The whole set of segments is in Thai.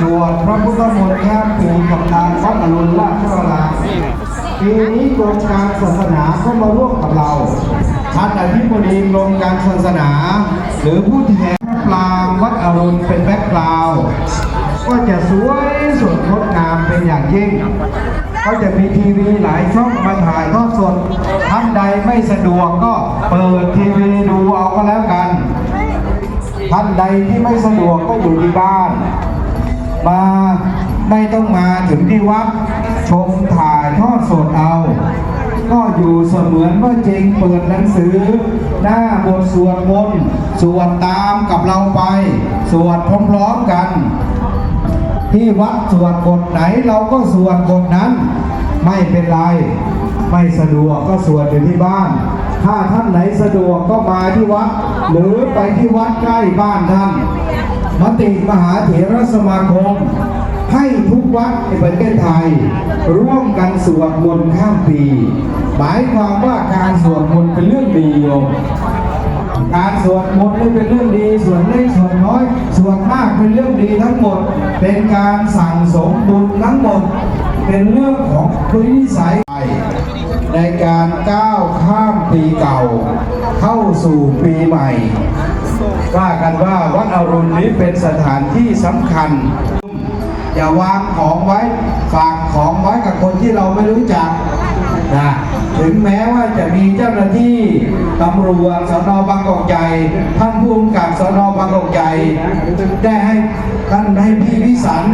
สวดพระพุทธมนต์ข้ามปีกับทางวัดอรุณราชวรารามปีนี้กรมการศาสนาก็มาร่วมกับเราท่านอธิบดีกรมการศาสนา หรือผู้แทนพระปรางวัดอรุณเป็นแบ็คกราวก็จะสวยสดงดงามเป็นอย่างยิ่ง ก็จะมีทีวีหลายช่องมาถ่ายทอดสด ท่านใดไม่สะดวกก็เปิดทีวีดูเอาก็แล้วกัน ท่านใดที่ไม่สะดวกก็อยู่ที่บ้าน มาไม่ต้องมาถึงที่วัดชมถ่ายทอดสดเอา ก็อยู่เสมือนว่าจริงเปิดหนังสือ หน้าบทสวดมนต์สวดตามกับเราไป สวดพร้อมๆกัน ที่วัดสวดบทไหนเราก็สวดบทนั้น ไม่เป็นไร ไม่สะดวกก็สวดอยู่ที่บ้าน ถ้าท่านไหนสะดวกก็มาที่วัด หรือไปที่วัดใกล้บ้านท่าน มติมหาเถรสมาคม ให้ทุกวัดในประเทศไทย ร่วมกันสวดมนต์ข้ามปี หมายความว่าการสวดมนต์เป็นเรื่องดีโยมการสวดมนต์นี่เป็นเรื่องดี ส่วนเล็กส่วนน้อย ส่วนมากเป็นเรื่องดีทั้งหมด เป็นการสั่งสมบุญทั้งหมด เป็นเรื่องของคุณนิสัยในการก้าว ปีเก่า เข้าสู่ปีใหม่ ว่ากันว่าวัดอรุณนี้เป็นสถานที่สำคัญ อย่าวางของไว้ฝากของไว้กับคนที่เราไม่รู้จักนะถึงแม้ว่าจะมีเจ้าหน้าที่ตำรวจสนบางกอกใหญ่ท่านผู้กำกับสนบางกอกใหญ่ได้ให้ท่านให้พี่วิสัน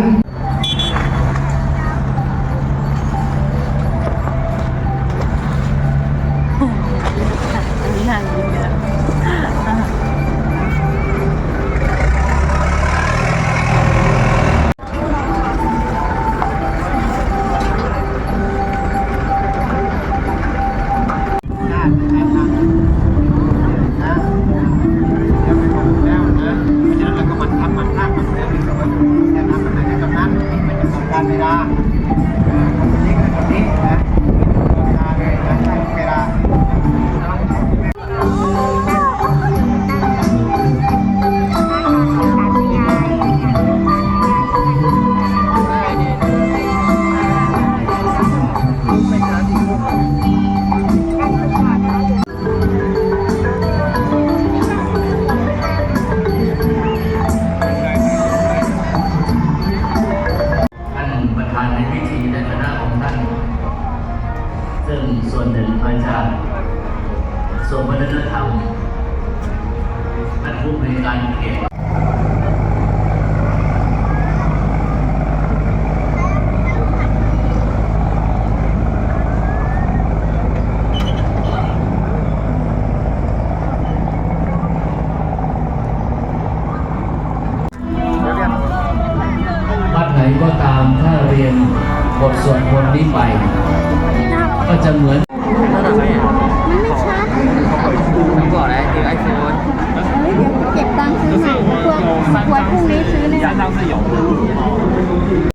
ารเวลา ส่วนวัฒนธรรมท่านผู้บริการเขตวัดไหนก็ตามถ้าเรียนบทสวดมนต์นี้ไป ก็จะเหมือน